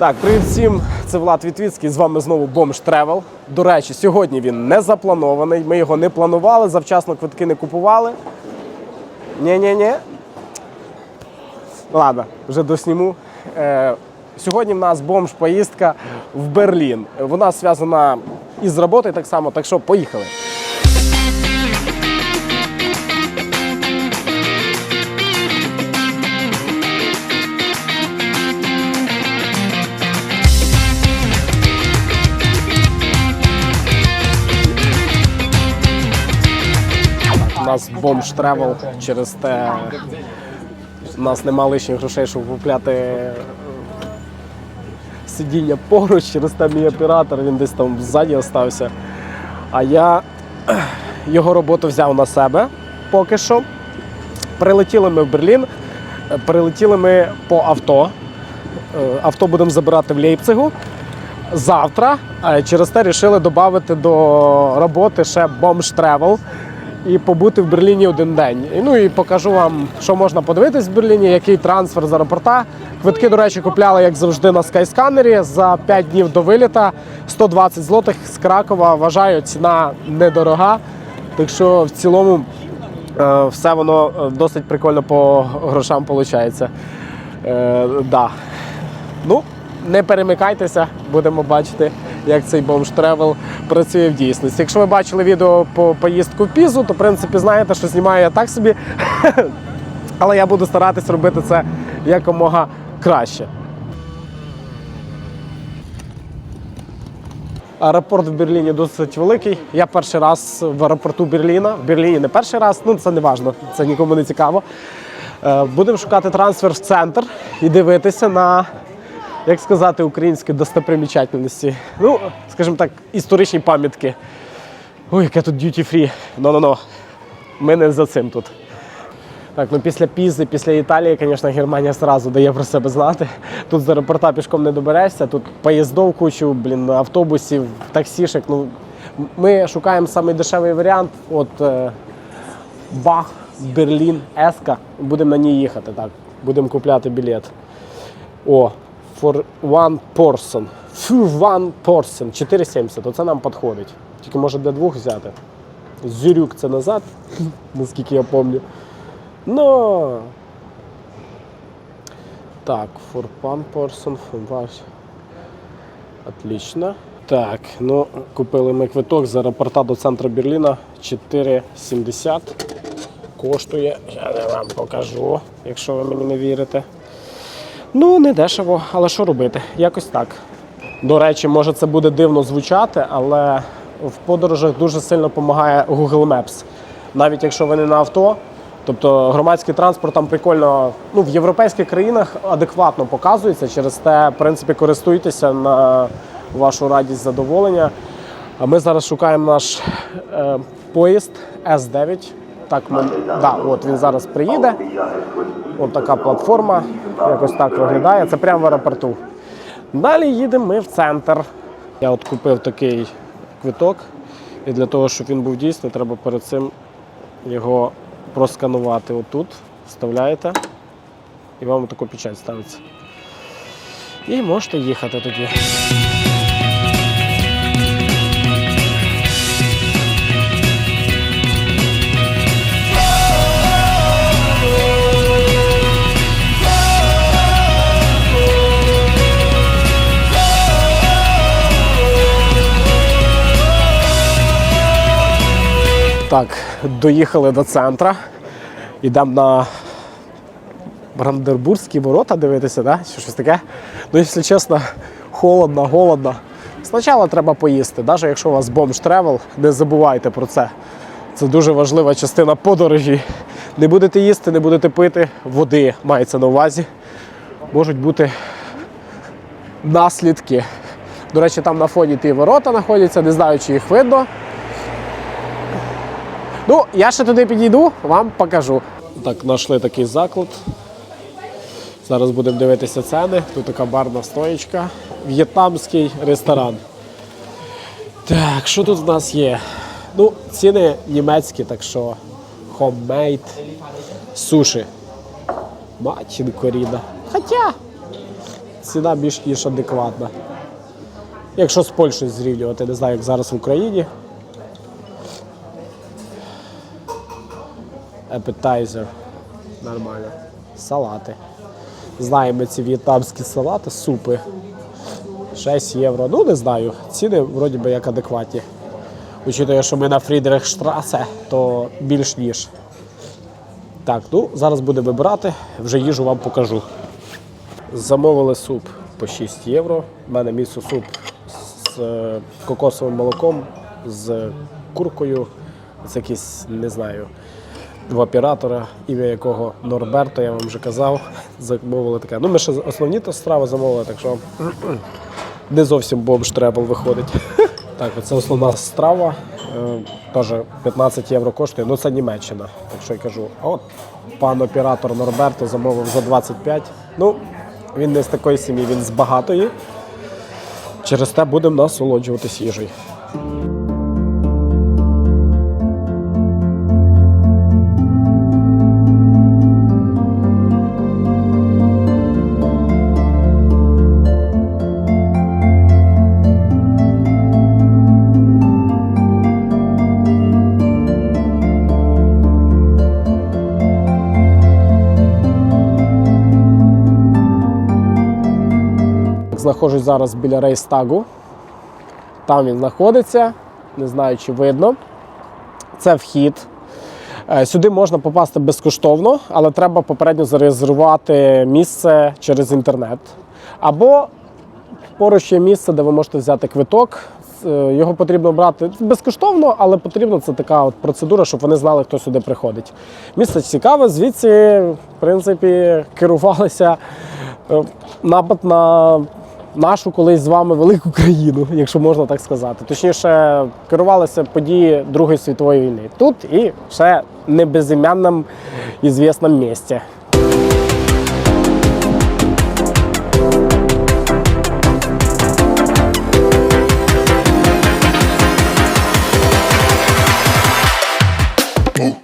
Так, привіт всім, це Влад Вітвіцький, з вами знову Бомж Тревел. До речі, сьогодні він не запланований, ми його не планували, завчасно квитки не купували. Ні-ні-ні. Ладно, вже досніму. Е, сьогодні в нас бомж-поїздка в Берлін. Вона зв'язана із роботою так само, так що поїхали. Нас бомж тревел через те. У нас нема лишніх грошей, щоб купляти е, сидіння поруч, через те мій оператор, він десь там ззаді остався. А я його роботу взяв на себе поки що. Прилетіли ми в Берлін, е, прилетіли ми по авто. Е, Авто будемо забирати в Лейпцигу. Завтра е, через те вирішили додати до роботи ще бомж тревел і побути в Берліні один день. Ну і покажу вам, що можна подивитись в Берліні, який трансфер з аеропорта. Квитки, до речі, купляли, як завжди, на скайсканері за 5 днів до виліта. 120 злотих з Кракова. Вважаю, ціна недорога. Так що в цілому е, все воно е, досить прикольно по грошам виходить. Е, да. Ну, не перемикайтеся, будемо бачити, як цей бомж тревел працює в дійсності. Якщо ви бачили відео по поїздку в Пізу, то в принципі знаєте, що знімаю я так собі. Але я буду старатись робити це якомога краще. Аеропорт в Берліні досить великий. Я перший раз в аеропорту Берліна. В Берліні не перший раз, ну це не важливо, це нікому не цікаво. Е, Будемо шукати трансфер в центр і дивитися на, як сказати, українські достопримічательності. Ну, скажімо так, історичні пам'ятки. Ой, яке тут free. Ну-ну-ну. Ми не за цим тут. Так, ну після Пізи, після Італії, звісно, Германія одразу дає про себе знати. Тут з аеропорта пішком не доберешся, тут поїздов кучу, блін, автобусів, таксішек. Ну, ми шукаємо самий дешевий варіант. От е, Бах, Берлін, Еска. Будемо на ній їхати. Так. Будемо купляти білет. О, for one person. For one person. 4,70. Оце нам підходить. Тільки може для двох взяти. Зюрюк це назад, наскільки я пам'ятаю. Ну. Так, for one person, for one. Отлично. Так, ну, купили ми квиток з аеропорта до центру Берліна 4,70. Коштує, я вам покажу, якщо ви мені не вірите. Ну, не дешево, але що робити? Якось так. До речі, може це буде дивно звучати, але в подорожах дуже сильно допомагає Google Maps. Навіть якщо ви не на авто, тобто громадський транспорт там прикольно, ну в європейських країнах адекватно показується. Через те, в принципі, користуйтеся на вашу радість задоволення. Ми зараз шукаємо наш е, поїзд С9. Так, да, от він зараз приїде. От така платформа, якось так виглядає. Це прямо в аеропорту. Далі їдемо ми в центр. Я от купив такий квиток, і для того, щоб він був дійсний, треба перед цим його просканувати отут, вставляєте, і вам таку печать ставиться. І можете їхати тоді. Так, доїхали до центра. Йдемо на Брандербурзькі ворота дивитися, да? чи щось таке. Ну, якщо чесно, холодно, голодно. Спочатку треба поїсти. Навіть якщо у вас бомж тревел, не забувайте про це. Це дуже важлива частина подорожі. Не будете їсти, не будете пити, води мається на увазі. Можуть бути наслідки. До речі, там на фоні ті ворота знаходяться, не знаю, чи їх видно. Ну, я ще туди підійду, вам покажу. Так, знайшли такий заклад. Зараз будемо дивитися ціни. Тут така барна стоєчка. В'єтнамський ресторан. Так, що тут в нас є? Ну, ціни німецькі, так що homemade суші. Матінко ріда. Хоча ціна більш ніж адекватна. Якщо з Польщею зрівнювати, не знаю, як зараз в Україні. Appetizer. Нормально. Салати. Знаємо ці в'єтнамські салати, супи. 6 євро. Ну, не знаю. Ціни вроді би як адекватні. Учитує, що ми на Фрідрихштрасе, то більш ніж. Так, ну зараз будемо вибирати, вже їжу вам покажу. Замовили суп по 6 євро. У мене місо суп з е, кокосовим молоком, з куркою. Це якийсь, не знаю, в оператора, ім'я якого Норберто, я вам вже казав. Замовили таке. Ну, ми ще основні то страви замовили, так що не зовсім бомж требл виходить. Так, це основна страва. Е, Теж 15 євро коштує, ну це Німеччина. Так що я кажу, а от пан оператор Норберто замовив за 25. Ну, він не з такої сім'ї, він з багатої. Через те будемо насолоджуватись їжею. Знаходжусь зараз біля рейстагу. Там він знаходиться, не знаю, чи видно. Це вхід. Е, Сюди можна попасти безкоштовно, але треба попередньо зарезервувати місце через інтернет. Або поруч є місце, де ви можете взяти квиток. Е, Його потрібно брати безкоштовно, але потрібно це така от процедура, щоб вони знали, хто сюди приходить. Місце цікаве, звідси, в принципі, керувалися е, напад на нашу колись з вами велику країну, якщо можна так сказати. Точніше, керувалися події Другої світової війни. Тут і ще не безім'янному ізвісному місці.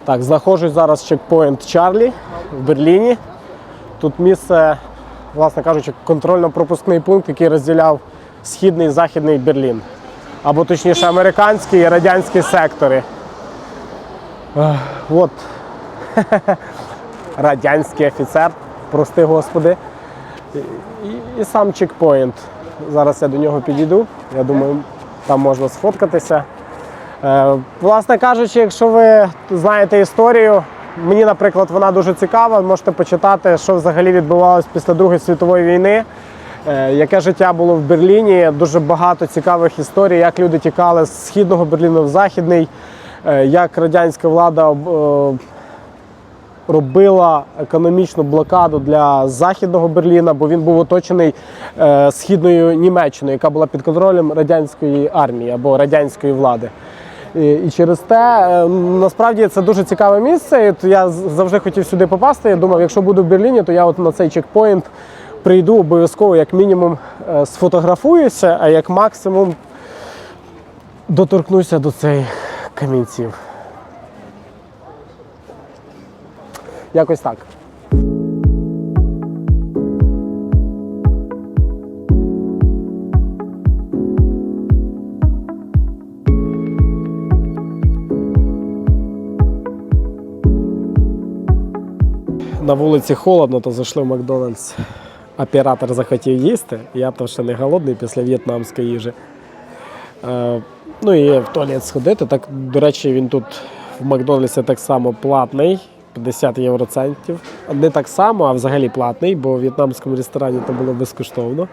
Так, знаходжусь зараз чекпоінт Чарлі в Берліні. Тут місце, власне кажучи, контрольно-пропускний пункт, який розділяв східний і західний Берлін. Або точніше американські і радянські сектори. От радянський офіцер, прости господи. І, і, сам чекпоінт. Зараз я до нього підійду. Я думаю, там можна сфоткатися. Е, Власне кажучи, якщо ви знаєте історію, мені, наприклад, вона дуже цікава. Можете почитати, що взагалі відбувалося після Другої світової війни, е, яке життя було в Берліні. Дуже багато цікавих історій, як люди тікали з східного Берліну в західний, е, як радянська влада е, робила економічну блокаду для західного Берліна, бо він був оточений східною Німеччиною, яка була під контролем радянської армії або радянської влади. І, через те е, насправді це дуже цікаве місце. Я завжди хотів сюди попасти. Я думав, якщо буду в Берліні, то я от на цей чекпоінт прийду обов'язково, як мінімум, е, сфотографуюся, а як максимум доторкнуся до цих камінців. Якось так. На вулиці холодно, то зайшли в Макдональдс. Оператор захотів їсти. Я то ще не голодний після в'єтнамської їжі. Е, ну і в туалет сходити. Так, до речі, він тут в Макдональдсі так само платний. 50 євроцентів. Не так само, а взагалі платний, бо в в'єтнамському ресторані це було безкоштовно.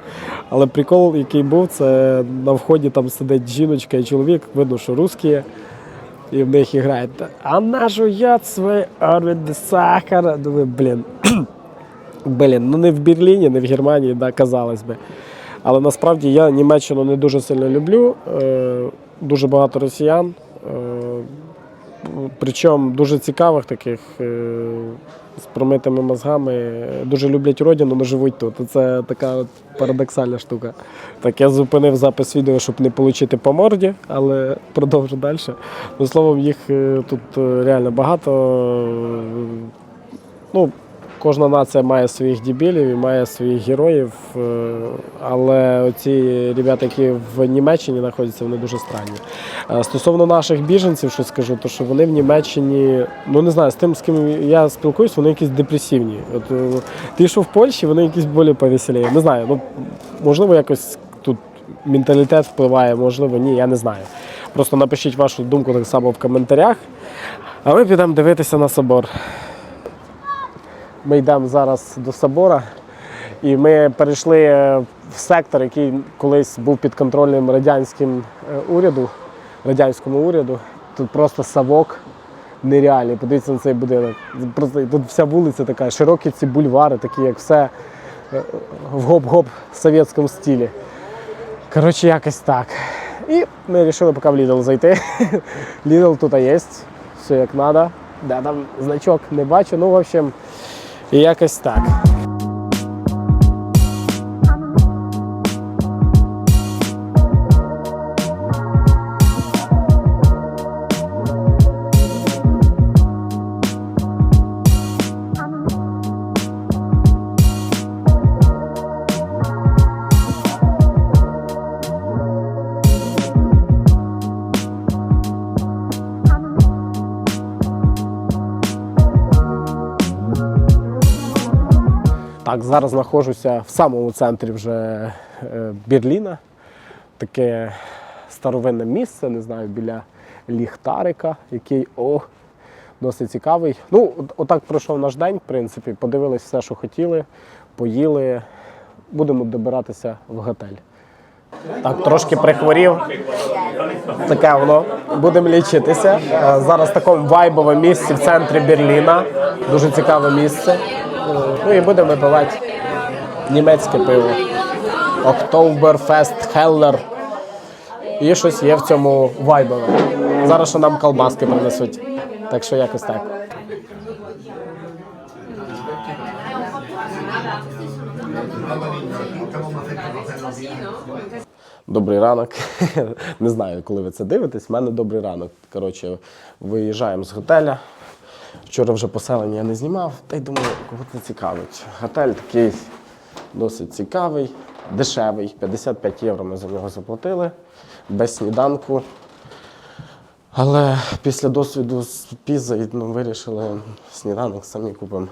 Але прикол, який був, це на вході там сидить жіночка і чоловік, видно, що русські. І в них грають. А на жують свої орбіти сахара. Думаю, блін. Блін, ну не в Берліні, не в Германії, да, казалось би. Але насправді я Німеччину не дуже сильно люблю. Е, дуже багато росіян. Е, причому дуже цікавих таких е, з промитими мозгами. Дуже люблять родину, але живуть тут. Це така от парадоксальна штука. Так, я зупинив запис відео, щоб не отримати по морді, але продовжу далі. Ну, словом, їх е, тут е, реально багато. Е, Ну, кожна нація має своїх дебілів і має своїх героїв. е, Але оці ребята, які в Німеччині знаходяться, вони дуже странні. Е, Стосовно наших біженців, що скажу, то що вони в Німеччині, ну не знаю, з тим, з ким я спілкуюсь, вони якісь депресивні. От е, ті, що в Польщі, вони якісь більш повеселі. Не знаю, ну можливо, якось тут менталітет впливає, можливо, ні, я не знаю. Просто напишіть вашу думку так само в коментарях. А ми підемо дивитися на собор. Ми йдемо зараз до собора, і ми перейшли е, в сектор, який колись був під контролем радянським е, уряду, радянському уряду. Тут просто савок нереальний. Подивіться на цей будинок. Просто тут вся вулиця така, широкі ці бульвари, такі як все е, в гоп-гоп совєтському стилі. Коротше, якось так. І ми вирішили поки в Lidl зайти. Lidl тут є, все як треба. Да, там значок не бачу, ну, в общем, і якось так. Так, зараз знаходжуся в самому центрі вже е, Берліна. Таке старовинне місце, не знаю, біля ліхтарика, який о, досить цікавий. Ну, отак пройшов наш день, в принципі, подивились все, що хотіли, поїли. Будемо добиратися в готель. Так, трошки прихворів. Таке воно. Будемо лічитися. Е, Зараз в такому вайбовому місці в центрі Берліна. Дуже цікаве місце. Ну і будемо випивати німецьке пиво. Октоберфест Хеллер. І щось є в цьому вайбове. Зараз ще нам колбаски принесуть. Так що якось так. Добрий ранок. Не знаю, коли ви це дивитесь. У мене добрий ранок. Коротше, виїжджаємо з готеля. Вчора вже поселення я не знімав, та й думаю, кого це цікавить. Готель такий досить цікавий, дешевий. 55 євро ми за нього заплатили, без сніданку. Але після досвіду з Пізою ну, вирішили сніданок самі купимо.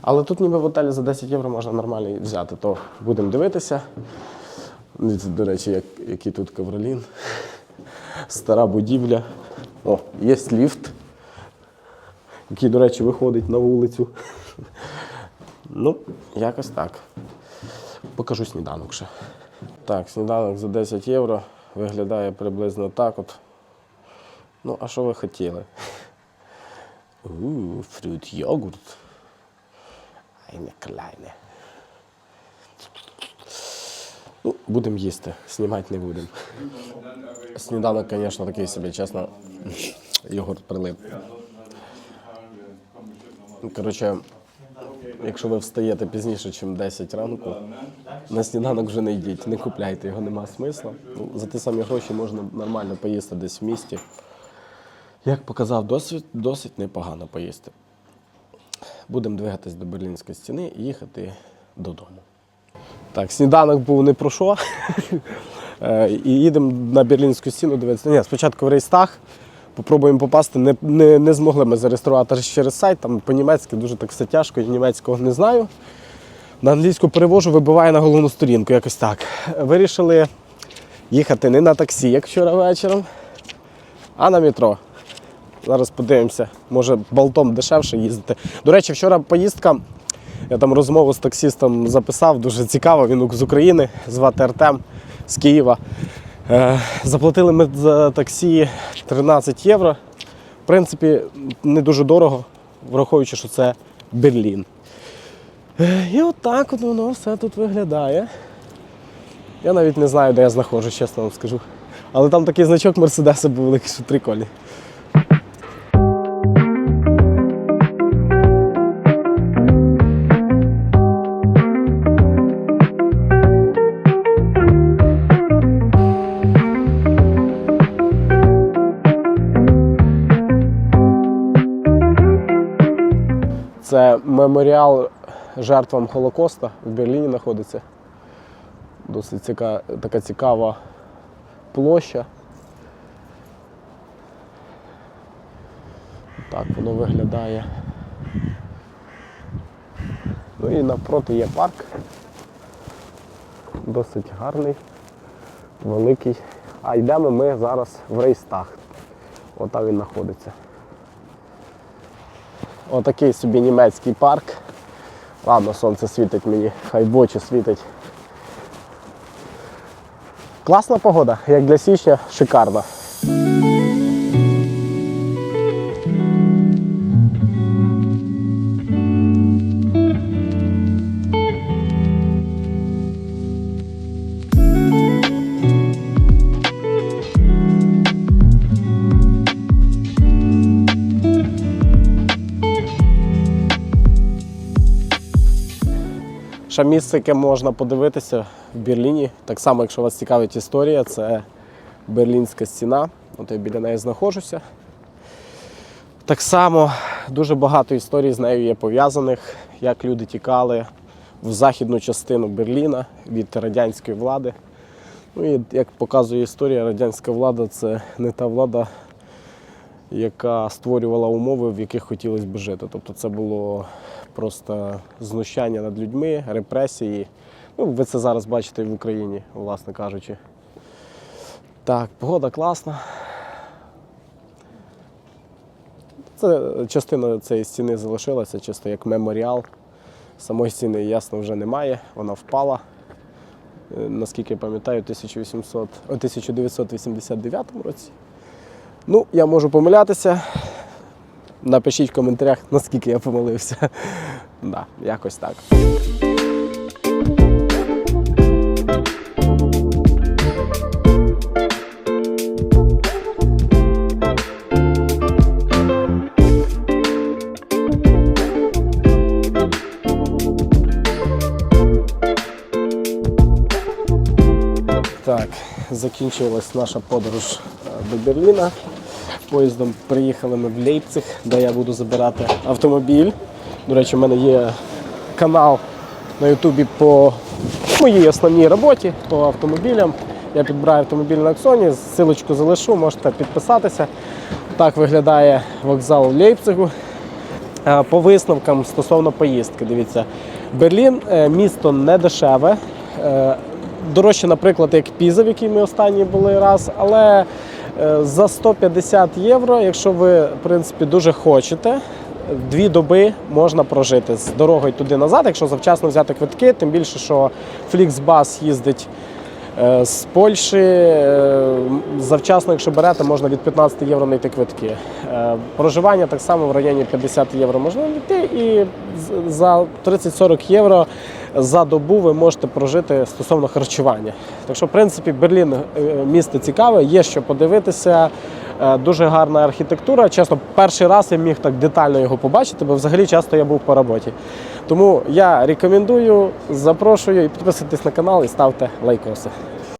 Але тут ніби в готелі за 10 євро можна нормально взяти, то будемо дивитися. До речі, як, який тут ковролін. Стара будівля. О, є ліфт, який, до речі, виходить на вулицю. Ну, якось так. Покажу сніданок ще. Так, сніданок за 10 євро виглядає приблизно так от. Ну, а що ви хотіли? Фрут йогурт. Айне кляйне. Ну, будемо їсти, знімати не будемо. Сніданок, звісно, такий собі, чесно, йогурт прилип. Коротше, якщо ви встаєте пізніше, ніж 10 ранку, на сніданок вже не йдіть, не купляйте, його нема смисла. Ну, за ті самі гроші можна нормально поїсти десь в місті. Як показав досвід, досить непогано поїсти. Будемо двигатись до Берлінської стіни і їхати додому. Так, сніданок був не про що. Е, І їдемо на Берлінську стіну дивитися. Ні, спочатку в Рейстаг. Попробуємо попасти. Не, не, не змогли ми зареєструвати через сайт, там по-німецьки дуже так все тяжко, я німецького не знаю. На англійську перевожу, вибиває на головну сторінку, якось так. Вирішили їхати не на таксі, як вчора вечором, а на метро. Зараз подивимося, може болтом дешевше їздити. До речі, вчора поїздка, я там розмову з таксістом записав, дуже цікаво, він з України, звати Артем з Києва. Е, Заплатили ми за таксі 13 євро. В принципі, не дуже дорого, враховуючи, що це Берлін. Е, І отак от воно все тут виглядає. Я навіть не знаю, де я знаходжусь, чесно вам скажу. Але там такий значок Мерседеса був великий, що прикольний. Меморіал жертвам Холокоста в Берліні знаходиться. Досить ціка, така цікава площа. Так воно виглядає. Ну і навпроти є парк. Досить гарний, великий. А йдемо ми зараз в Рейстаг. Отам він знаходиться. Отакий собі німецький парк. Ладно, сонце світить мені, хай в очі світить. Класна погода, як для січня, шикарна. Ще місце, яке можна подивитися в Берліні. Так само, якщо вас цікавить історія, це Берлінська стіна. От я біля неї знаходжуся. Так само дуже багато історій з нею є пов'язаних, як люди тікали в західну частину Берліна від радянської влади. Ну і як показує історія, радянська влада це не та влада, яка створювала умови, в яких хотілося б жити. Тобто це було просто знущання над людьми, репресії. Ну, ви це зараз бачите в Україні, власне кажучи. Так, погода класна. Це частина цієї стіни залишилася, чисто як меморіал. Самої стіни, ясно, вже немає, вона впала. Е, Наскільки я пам'ятаю, 1800, 1989 році. Ну, я можу помилятися. Напишіть в коментарях, наскільки я помилився. Да, якось так. Так, закінчилась наша подорож е, до Берліна. Поїздом приїхали ми в Лейпциг, де я буду забирати автомобіль. До речі, в мене є канал на Ютубі по моїй основній роботі по автомобілям. Я підбираю автомобіль на Аксоні, силочку залишу, можете підписатися. Так виглядає вокзал в Лейпцигу. Е, По висновкам стосовно поїздки, дивіться, Берлін е, місто не дешеве. е, Дорожче, наприклад, як Піза, в якій ми останні були раз, але за 150 євро, якщо ви в принципі дуже хочете, дві доби можна прожити з дорогою туди назад, якщо завчасно взяти квитки, тим більше, що Фліксбас їздить Е, З Польщі е, завчасно, якщо берете, можна від 15 євро знайти квитки. Е, Проживання так само в районі 50 євро можна знайти, і за 30-40 євро за добу ви можете прожити стосовно харчування. Так що, в принципі, Берлін е, місто цікаве, є що подивитися. Е, Дуже гарна архітектура. Чесно, перший раз я міг так детально його побачити, бо взагалі часто я був по роботі. Тому я рекомендую, запрошую і підписуйтесь на канал і ставте лайкоси.